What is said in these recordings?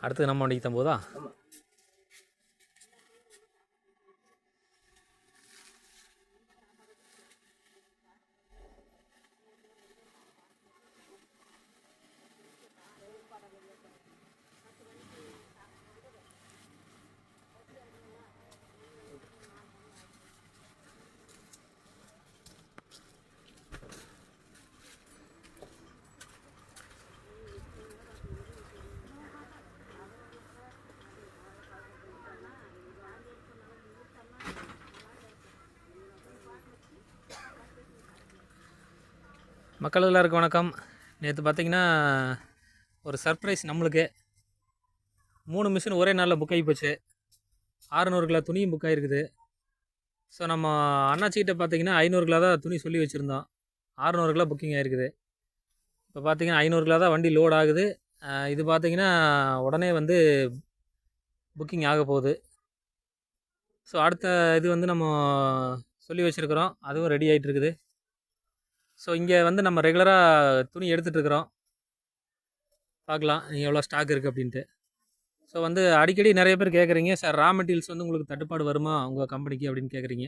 அடுத்து நம்ம வண்டிக்கு தம்போதா? மக்கள் எல்லாருக்கும் வணக்கம். நேற்று பார்த்தீங்கன்னா ஒரு சர்ப்ரைஸ் நம்மளுக்கு. மூணு மிஷின் ஒரே நாளில் புக் ஆகி போச்சு. ஆறுநூறு கிலோ துணியும் புக் ஆகிருக்குது ஸோ நம்ம அண்ணாச்சிக்கிட்ட பார்த்தீங்கன்னா ஐநூறு கிலோ தான் துணி சொல்லி வச்சுருந்தோம். ஆறுநூறு கிலோ புக்கிங் ஆகிருக்குது இப்போ பார்த்தீங்கன்னா ஐநூறு கிலோ தான் வண்டி லோட் ஆகுது. இது பார்த்தீங்கன்னா உடனே வந்து புக்கிங் ஆக போகுது. ஸோ அடுத்த இது வந்து நம்ம சொல்லி வச்சுருக்குறோம். அதுவும் ரெடி ஆகிட்டு இருக்குது. ஸோ இங்கே வந்து நம்ம ரெகுலராக துணி எடுத்துகிட்ருக்குறோம் பார்க்கலாம் நீங்கள் எவ்வளோ ஸ்டாக் இருக்குது அப்படின்ட்டு. ஸோ வந்து அடிக்கடி நிறைய பேர் கேட்குறீங்க சார் ரா மெட்டீரியல்ஸ் வந்து உங்களுக்கு தட்டுப்பாடு வருமா உங்கள் கம்பெனிக்கு அப்படின்னு கேட்குறீங்க.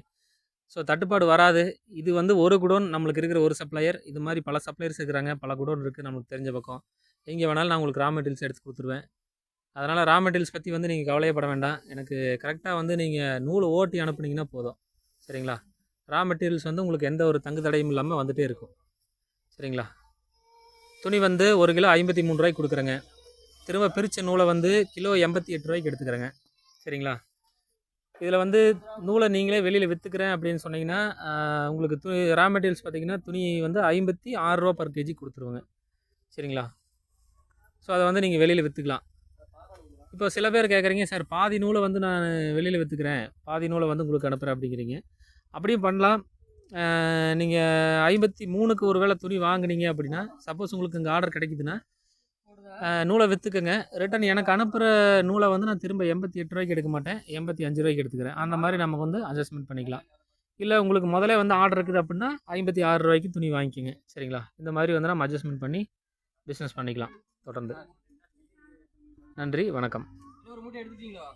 ஸோ தட்டுப்பாடு வராது. இது வந்து ஒரு குடோன் நம்மளுக்கு இருக்கிற ஒரு சப்ளையர் இது மாதிரி பல சப்ளையர்ஸ் இருக்கிறாங்க. பல குடோன் இருக்குது நம்மளுக்கு தெரிஞ்ச பக்கம். எங்கே வேணாலும் நான் உங்களுக்கு ரா மெட்டீரியல்ஸ் எடுத்து கொடுத்துருவேன். அதனால் ரா மெட்டீரியல்ஸ் பற்றி வந்து நீங்கள் கவலையப்பட வேண்டாம். எனக்கு கரெக்டாக வந்து நீங்கள் நூல் ஓட்டி அனுப்புனீங்கன்னா போதும். சரிங்களா? ரா மெட்டீரியல்ஸ் வந்து உங்களுக்கு எந்த ஒரு தங்கு தடையும் இல்லாமல் வந்துகிட்டே இருக்கும். சரிங்களா? துணி வந்து ஒரு கிலோ ஐம்பத்தி மூணு ரூபாய்க்கு கொடுக்குறேங்க. திரும்ப பிரித்த நூலை வந்து கிலோ எண்பத்தி எட்டு ரூபாய்க்கு எடுத்துக்கிறேங்க. சரிங்களா? இதில் வந்து நூலை நீங்களே வெளியில் விற்றுக்கிறேன் அப்படின்னு சொன்னீங்கன்னா உங்களுக்கு துணி ரா மெட்டீரியல்ஸ் பார்த்தீங்கன்னா துணி வந்து ஐம்பத்தி ஆறுரூவா பர் கேஜி கொடுத்துருவோங்க. சரிங்களா? ஸோ அதை வந்து நீங்கள் வெளியில் விற்றுக்கலாம் இப்போ சில பேர் கேட்குறீங்க சார் பாதி நூலை வந்து நான் வெளியில் விற்றுக்கிறேன் பாதி நூலை வந்து உங்களுக்கு அனுப்புகிறேன் அப்படிங்கிறீங்க. அப்படியும் பண்ணலாம். நீங்கள் ஐம்பத்தி மூணுக்கு ஒரு வேளை துணி வாங்குனீங்க அப்படின்னா சப்போஸ் உங்களுக்கு இங்கே ஆர்டர் கிடைக்குதுன்னா நூலை விற்றுக்குங்க ரிட்டன் எனக்கு அனுப்புகிற நூலை வந்து நான் திரும்ப எண்பத்தி எட்டு ரூபாய்க்கு எடுக்க மாட்டேன். எண்பத்தி அஞ்சு ரூபாய்க்கு எடுத்துக்கிறேன். அந்த மாதிரி நம்ம வந்து அட்ஜஸ்ட்மெண்ட் பண்ணிக்கலாம். இல்லை உங்களுக்கு முதல்ல வந்து ஆர்டர் இருக்குது அப்படின்னா ஐம்பத்தி ஆறு ரூபாய்க்கு துணி வாங்கிக்கோங்க. சரிங்களா? இந்த மாதிரி வந்து நம்ம அட்ஜஸ்ட்மெண்ட் பண்ணி பிஸ்னஸ் பண்ணிக்கலாம். தொடர்ந்து. நன்றி. வணக்கம். எடுத்துட்டீங்களா?